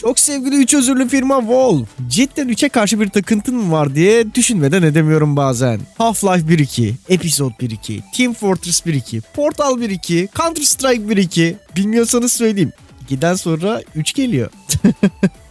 Çok sevgili 3 özürlü firma Wolf. Cidden 3'e karşı bir takıntın mı var diye düşünmeden edemiyorum bazen. Half-Life 1-2, Episode 1-2, Team Fortress 1-2, Portal 1-2, Counter Strike 1-2. Bilmiyorsanız söyleyeyim. 2'den sonra 3 geliyor.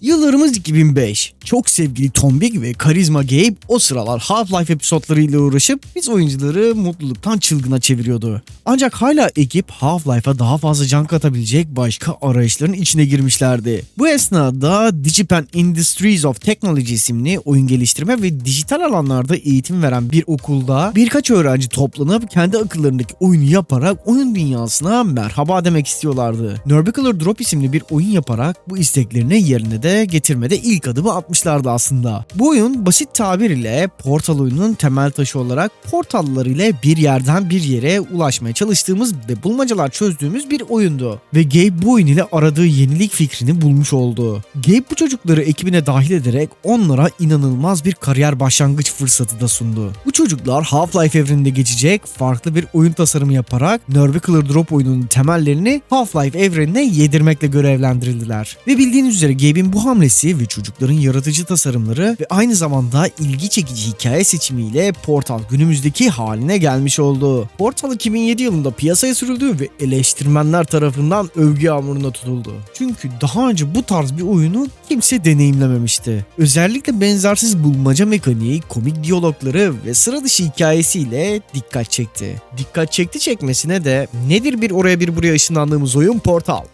Yıllarımız 2005. Çok sevgili Tombik ve Karizma Gabe o sıralar Half-Life episodlarıyla uğraşıp biz oyuncuları mutluluktan çılgına çeviriyordu. Ancak hala ekip Half-Life'a daha fazla can katabilecek başka arayışların içine girmişlerdi. Bu esnada Digipen Industries of Technology isimli oyun geliştirme ve dijital alanlarda eğitim veren bir okulda birkaç öğrenci toplanıp kendi akıllarındaki oyunu yaparak oyun dünyasına merhaba demek istiyorlardı. Nurbuckler Drop isimli bir oyun yaparak bu isteklerini yerine de getirmede ilk adımı atmışlardı aslında. Bu oyun basit tabir ile Portal oyunun temel taşı olarak portallar ile bir yerden bir yere ulaşmaya çalıştığımız ve bulmacalar çözdüğümüz bir oyundu. Ve Gabe bu oyun ile aradığı yenilik fikrini bulmuş oldu. Gabe bu çocukları ekibine dahil ederek onlara inanılmaz bir kariyer başlangıç fırsatı da sundu. Bu çocuklar Half-Life evreninde geçecek farklı bir oyun tasarımı yaparak Nurbuckler Drop oyununun temellerini Half-Life evrenine yedirmekle görevlendirildiler. Ve bildiğiniz üzere Gabe'in bu hamlesi ve çocukların yaratıcı tasarımları ve aynı zamanda ilgi çekici hikaye seçimiyle Portal günümüzdeki haline gelmiş oldu. Portal 2007 yılında piyasaya sürüldü ve eleştirmenler tarafından övgü yağmuruna tutuldu. Çünkü daha önce bu tarz bir oyunu kimse deneyimlememişti. Özellikle benzersiz bulmaca mekaniği, komik diyalogları ve sıra dışı hikayesiyle dikkat çekti. Dikkat çekti çekmesine de nedir bir oraya bir buraya ışınlandığımız oyun Portal?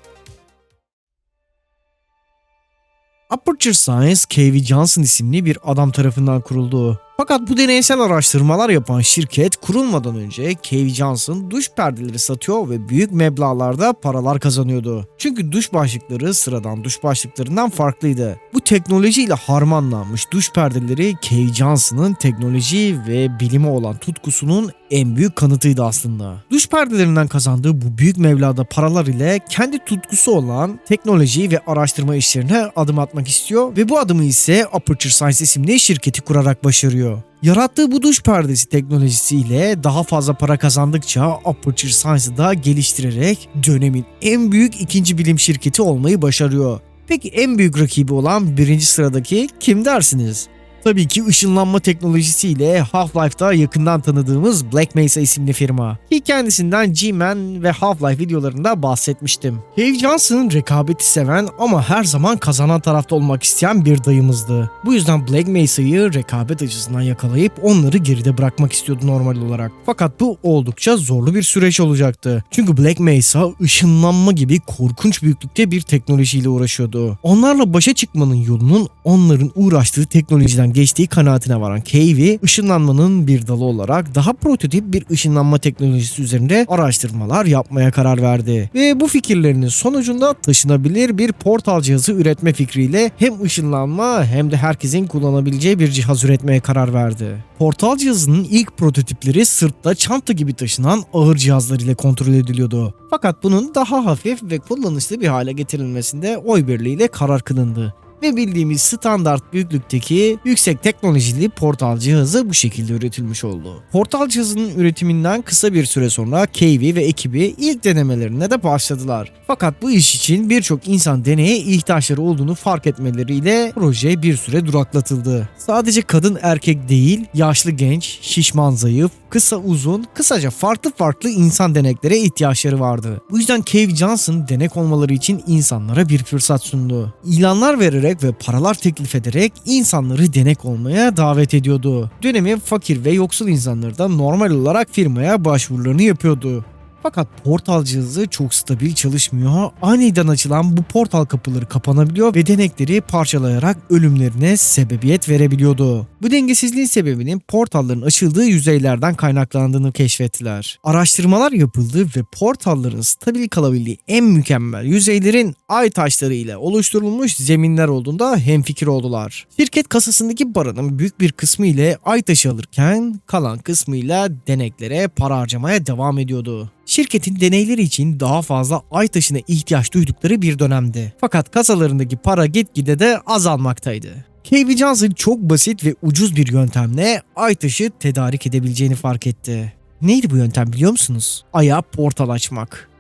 Aperture Science, K.V. Johnson isimli bir adam tarafından kuruldu. Fakat bu deneysel araştırmalar yapan şirket kurulmadan önce K.V. Johnson duş perdeleri satıyor ve büyük meblağlarda paralar kazanıyordu. Çünkü duş başlıkları sıradan duş başlıklarından farklıydı. Bu teknolojiyle harmanlanmış duş perdeleri K.V. Johnson'ın teknoloji ve bilime olan tutkusunun en büyük kanıtıydı aslında. Duş perdelerinden kazandığı bu büyük meblağda paralar ile kendi tutkusu olan teknoloji ve araştırma işlerine adım atmak istiyor ve bu adımı ise Aperture Science isimli şirketi kurarak başarıyor. Yarattığı bu duş perdesi teknolojisiyle daha fazla para kazandıkça Aperture Science'ı da geliştirerek dönemin en büyük ikinci bilim şirketi olmayı başarıyor. Peki en büyük rakibi olan birinci sıradaki kim dersiniz? Tabii ki ışınlanma teknolojisiyle Half-Life'da yakından tanıdığımız Black Mesa isimli firma. Ki kendisinden G-Man ve Half-Life videolarında bahsetmiştim. Cave Johnson rekabeti seven ama her zaman kazanan tarafta olmak isteyen bir dayımızdı. Bu yüzden Black Mesa'yı rekabet açısından yakalayıp onları geride bırakmak istiyordu normal olarak. Fakat bu oldukça zorlu bir süreç olacaktı. Çünkü Black Mesa ışınlanma gibi korkunç büyüklükte bir teknolojiyle uğraşıyordu. Onlarla başa çıkmanın yolunun onların uğraştığı teknolojiden geçtiği kanaatine varan Cavey, ışınlanmanın bir dalı olarak daha prototip bir ışınlanma teknolojisi üzerinde araştırmalar yapmaya karar verdi. Ve bu fikirlerinin sonucunda taşınabilir bir portal cihazı üretme fikriyle hem ışınlanma hem de herkesin kullanabileceği bir cihaz üretmeye karar verdi. Portal cihazının ilk prototipleri sırtta çanta gibi taşınan ağır cihazlar ile kontrol ediliyordu. Fakat bunun daha hafif ve kullanışlı bir hale getirilmesinde oy birliğiyle karar kılındı ve bildiğimiz standart büyüklükteki yüksek teknolojili portal cihazı bu şekilde üretilmiş oldu. Portal cihazının üretiminden kısa bir süre sonra Cavey ve ekibi ilk denemelerine de başladılar. Fakat bu iş için birçok insan deneye ihtiyaçları olduğunu fark etmeleriyle proje bir süre duraklatıldı. Sadece kadın erkek değil, yaşlı genç, şişman zayıf, kısa uzun, kısaca farklı farklı insan deneklere ihtiyaçları vardı. Bu yüzden Cave Johnson denek olmaları için insanlara bir fırsat sundu. İlanlar vererek ve paralar teklif ederek insanları denek olmaya davet ediyordu. Dönemin fakir ve yoksul insanları da normal olarak firmaya başvurularını yapıyordu. Fakat portal cihazı çok stabil çalışmıyor. Aniden açılan bu portal kapıları kapanabiliyor ve denekleri parçalayarak ölümlerine sebebiyet verebiliyordu. Bu dengesizliğin sebebinin portalların açıldığı yüzeylerden kaynaklandığını keşfettiler. Araştırmalar yapıldı ve portalların stabil kalabildiği en mükemmel yüzeylerin ay taşları ile oluşturulmuş zeminler olduğunda hemfikir oldular. Şirket kasasındaki paranın büyük bir kısmı ile ay taşı alırken kalan kısmıyla deneklere para harcamaya devam ediyordu. Şirketin deneyleri için daha fazla ay taşına ihtiyaç duydukları bir dönemdi. Fakat kasalarındaki para gitgide de azalmaktaydı. K.V. Johnson çok basit ve ucuz bir yöntemle ay taşı tedarik edebileceğini fark etti. Neydi bu yöntem biliyor musunuz? Aya portal açmak.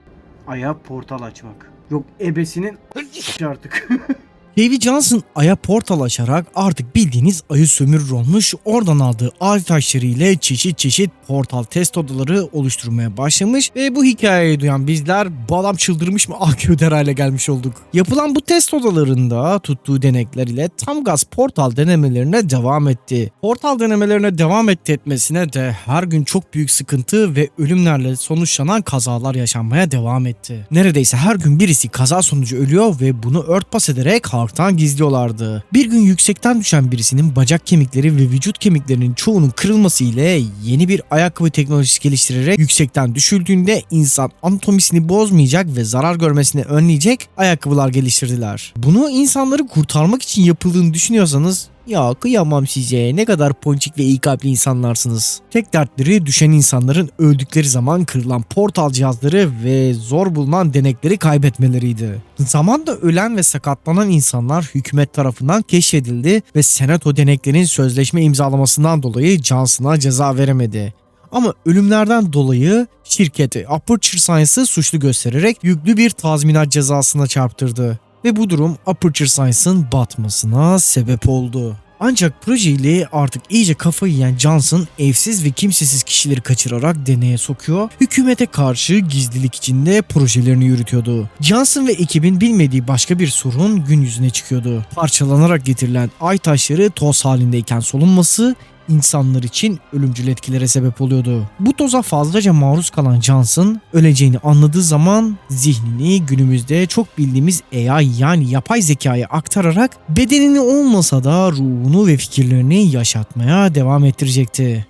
Aya portal açmak. Yok ebesinin artık. Davy Johnson aya portal açarak artık bildiğiniz ayı sömürür olmuş. Oradan aldığı ay taşları ile çeşit çeşit portal test odaları oluşturmaya başlamış. Ve bu hikayeyi duyan bizler bu adam çıldırmış mı akıyor hale gelmiş olduk. Yapılan bu test odalarında tuttuğu denekler ile tam gaz portal denemelerine devam etti. Portal denemelerine devam etti etmesine de her gün çok büyük sıkıntı ve ölümlerle sonuçlanan kazalar yaşanmaya devam etti. Neredeyse her gün birisi kaza sonucu ölüyor ve bunu örtbas ederek halktan gizliyorlardı. Bir gün yüksekten düşen birisinin bacak kemikleri ve vücut kemiklerinin çoğunun kırılması ile yeni bir ayakkabı teknolojisi geliştirerek yüksekten düşüldüğünde insan anatomisini bozmayacak ve zarar görmesini önleyecek ayakkabılar geliştirdiler. Bunu insanları kurtarmak için yapıldığını düşünüyorsanız ya kıyamam size ne kadar ponçik ve iyi kalpli insanlarsınız. Tek dertleri düşen insanların öldükleri zaman kırılan portal cihazları ve zor bulunan denekleri kaybetmeleriydi. Zamanla ölen ve sakatlanan insanlar hükümet tarafından keşfedildi ve senato deneklerin sözleşme imzalamasından dolayı Johnson'a ceza veremedi. Ama ölümlerden dolayı şirketi Aperture Science'ı suçlu göstererek yüklü bir tazminat cezasına çarptırdı. Ve bu durum Aperture Science'ın batmasına sebep oldu. Ancak projeyle artık iyice kafayı yiyen Johnson evsiz ve kimsesiz kişileri kaçırarak deneye sokuyor, hükümete karşı gizlilik içinde projelerini yürütüyordu. Johnson ve ekibin bilmediği başka bir sorun gün yüzüne çıkıyordu. Parçalanarak getirilen ay taşları toz halindeyken solunması insanlar için ölümcül etkilere sebep oluyordu. Bu toza fazlaca maruz kalan Johnson öleceğini anladığı zaman zihnini günümüzde çok bildiğimiz AI yani yapay zekaya aktararak bedenini olmasa da ruhunu ve fikirlerini yaşatmaya devam ettirecekti.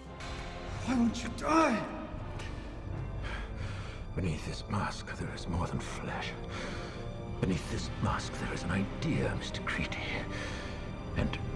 Beneath this mask, there is more than flesh. Beneath this mask, there is an idea, Mr. Creedy. And.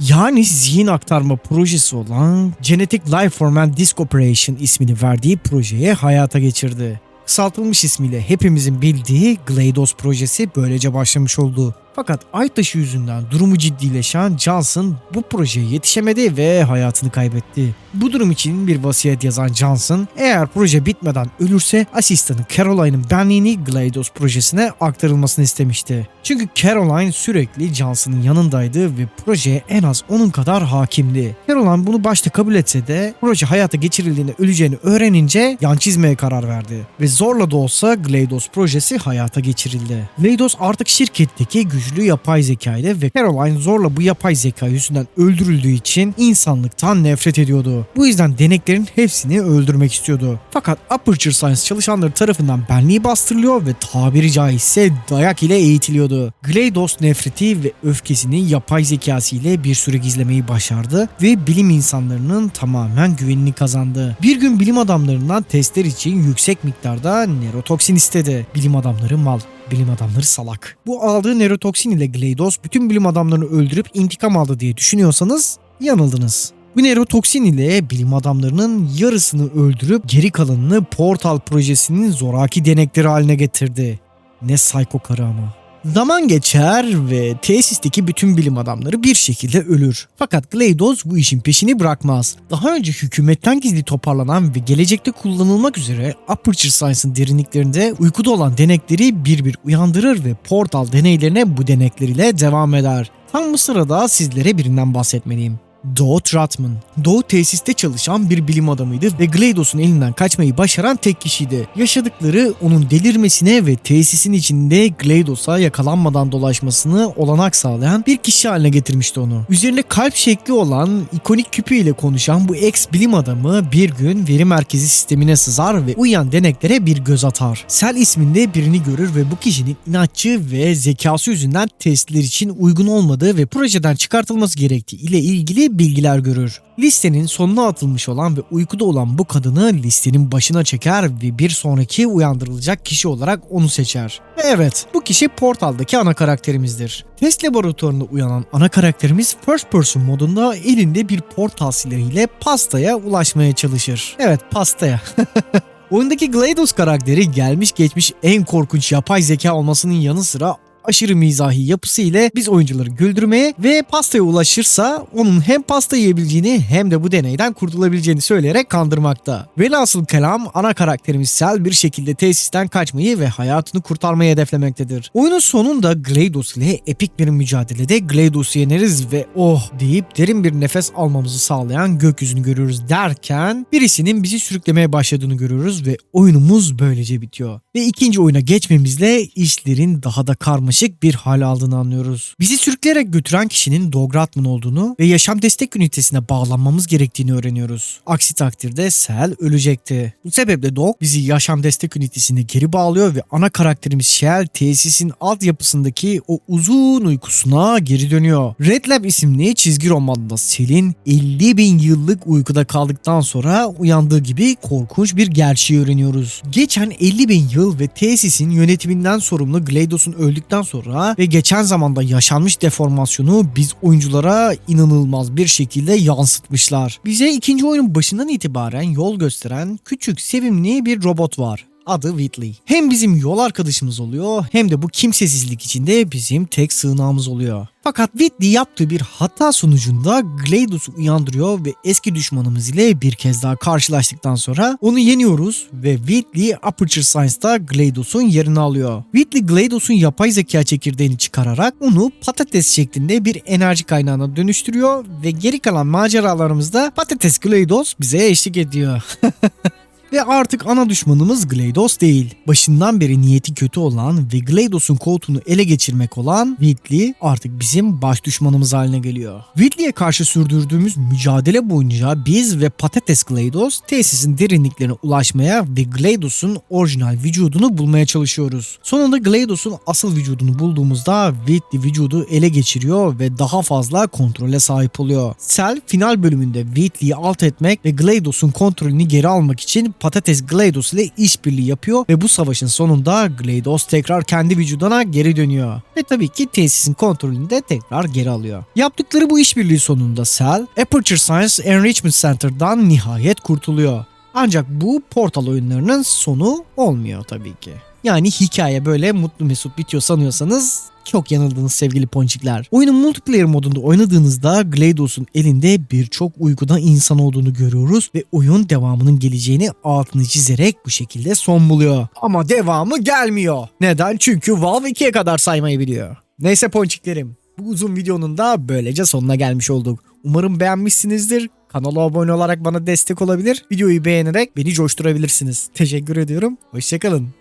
Yani zihin aktarma projesi olan Genetic Lifeform and Disk Operation ismini verdiği projeye hayata geçirdi. Kısaltılmış ismiyle hepimizin bildiği GLaDOS projesi böylece başlamış oldu. Fakat ay taşı yüzünden durumu ciddileşen Johnson bu projeye yetişemedi ve hayatını kaybetti. Bu durum için bir vasiyet yazan Johnson eğer proje bitmeden ölürse asistanı Caroline'ın benliğini GLaDOS projesine aktarılmasını istemişti. Çünkü Caroline sürekli Johnson'ın yanındaydı ve projeye en az onun kadar hakimdi. Caroline bunu başta kabul etse de proje hayata geçirildiğinde öleceğini öğrenince yan çizmeye karar verdi. Ve zorla da olsa GLaDOS projesi hayata geçirildi. GLaDOS artık şirketteki güçlü yapay zekaydı ve Caroline zorla bu yapay zeka yüzünden öldürüldüğü için insanlıktan nefret ediyordu. Bu yüzden deneklerin hepsini öldürmek istiyordu. Fakat Aperture Science çalışanları tarafından benliği bastırılıyor ve tabiri caizse dayak ile eğitiliyordu. GLaDOS nefreti ve öfkesini yapay zekası ile bir süre gizlemeyi başardı ve bilim insanlarının tamamen güvenini kazandı. Bir gün bilim adamlarından testler için yüksek miktarda nörotoksin istedi. Bilim adamları mal bilim adamları salak. Bu aldığı nörotoksin ile GLaDOS bütün bilim adamlarını öldürüp intikam aldı diye düşünüyorsanız yanıldınız. Bu nörotoksin ile bilim adamlarının yarısını öldürüp geri kalanını Portal projesinin zoraki denekleri haline getirdi. Ne psycho karı ama. Zaman geçer ve tesisteki bütün bilim adamları bir şekilde ölür. Fakat GLaDOS bu işin peşini bırakmaz. Daha önce hükümetten gizli toparlanan ve gelecekte kullanılmak üzere Aperture Science'ın derinliklerinde uykuda olan denekleri bir bir uyandırır ve portal deneylerine bu denekler ile devam eder. Tam bu sırada sizlere birinden bahsetmeliyim. Doğu Trotman. Doğu tesiste çalışan bir bilim adamıydı ve GLaDOS'un elinden kaçmayı başaran tek kişiydi. Yaşadıkları onun delirmesine ve tesisin içinde GLaDOS'a yakalanmadan dolaşmasını olanak sağlayan bir kişi haline getirmişti onu. Üzerinde kalp şekli olan ikonik küpü ile konuşan bu ex bilim adamı bir gün veri merkezi sistemine sızar ve uyuyan deneklere bir göz atar. Sel isminde birini görür ve bu kişinin inatçı ve zekası yüzünden testler için uygun olmadığı ve projeden çıkartılması gerektiği ile ilgili bilgiler görür. Listenin sonuna atılmış olan ve uykuda olan bu kadını listenin başına çeker ve bir sonraki uyandırılacak kişi olarak onu seçer. Ve evet bu kişi Portal'daki ana karakterimizdir. Test laboratuvarında uyanan ana karakterimiz first person modunda elinde bir portal silahıyla pastaya ulaşmaya çalışır. Evet pastaya. Oyundaki GLaDOS karakteri gelmiş geçmiş en korkunç yapay zeka olmasının yanı sıra aşırı mizahi yapısı ile biz oyuncuları güldürmeye ve pastaya ulaşırsa onun hem pasta yiyebileceğini hem de bu deneyden kurtulabileceğini söyleyerek kandırmakta. Velhasıl kelam ana karakterimiz Sel bir şekilde tesisten kaçmayı ve hayatını kurtarmayı hedeflemektedir. Oyunun sonunda GLaDOS ile epik bir mücadelede GLaDOS'u yeneriz ve oh deyip derin bir nefes almamızı sağlayan gökyüzünü görüyoruz derken birisinin bizi sürüklemeye başladığını görüyoruz ve oyunumuz böylece bitiyor. Ve ikinci oyuna geçmemizle işlerin daha da karmaşık bir hal aldığını anlıyoruz. Bizi sürükleyerek götüren kişinin Dogratman olduğunu ve yaşam destek ünitesine bağlanmamız gerektiğini öğreniyoruz. Aksi takdirde Sel ölecekti. Bu sebeple Dog bizi yaşam destek ünitesine geri bağlıyor ve ana karakterimiz Shell tesisin altyapısındaki o uzun uykusuna geri dönüyor. Red Lab isimli çizgi romanda Sel'in 50 bin yıllık uykuda kaldıktan sonra uyandığı gibi korkunç bir gerçeği öğreniyoruz. Geçen 50 bin yıl ve tesisin yönetiminden sorumlu GLaDOS'un öldükten sonra ve geçen zamanda yaşanmış deformasyonu biz oyunculara inanılmaz bir şekilde yansıtmışlar. Bize ikinci oyunun başından itibaren yol gösteren küçük sevimli bir robot var. Adı Whitley. Hem bizim yol arkadaşımız oluyor hem de bu kimsesizlik içinde bizim tek sığınağımız oluyor. Fakat Whitley yaptığı bir hata sonucunda GLaDOS'u uyandırıyor ve eski düşmanımız ile bir kez daha karşılaştıktan sonra onu yeniyoruz ve Whitley Aperture Science'da GLaDOS'un yerini alıyor. Whitley GLaDOS'un yapay zeka çekirdeğini çıkararak onu patates şeklinde bir enerji kaynağına dönüştürüyor ve geri kalan maceralarımızda patates GLaDOS bize eşlik ediyor. Ve artık ana düşmanımız GLaDOS değil. Başından beri niyeti kötü olan ve GLaDOS'un koltuğunu ele geçirmek olan Whitley artık bizim baş düşmanımız haline geliyor. Whitley'e karşı sürdürdüğümüz mücadele boyunca biz ve Patates GLaDOS tesisin derinliklerine ulaşmaya ve GLaDOS'un orijinal vücudunu bulmaya çalışıyoruz. Sonunda GLaDOS'un asıl vücudunu bulduğumuzda Whitley vücudu ele geçiriyor ve daha fazla kontrole sahip oluyor. Cell final bölümünde Whitley'i alt etmek ve GLaDOS'un kontrolünü geri almak için Patates GLaDOS ile işbirliği yapıyor ve bu savaşın sonunda GLaDOS tekrar kendi vücuduna geri dönüyor. Ve tabii ki tesisin kontrolünü de tekrar geri alıyor. Yaptıkları bu işbirliği sonunda Cell, Aperture Science Enrichment Center'dan nihayet kurtuluyor. Ancak bu portal oyunlarının sonu olmuyor tabii ki. Yani hikaye böyle mutlu mesut bitiyor sanıyorsanız çok yanıldınız sevgili ponçikler. Oyunun multiplayer modunda oynadığınızda GLaDOS'un elinde birçok uykuda insan olduğunu görüyoruz ve oyun devamının geleceğini altını çizerek bu şekilde son buluyor. Ama devamı gelmiyor. Neden? Çünkü Valve 2'ye kadar saymayı biliyor. Neyse ponçiklerim. Bu uzun videonun da böylece sonuna gelmiş olduk. Umarım beğenmişsinizdir. Kanala abone olarak bana destek olabilir. Videoyu beğenerek beni coşturabilirsiniz. Teşekkür ediyorum. Hoşçakalın.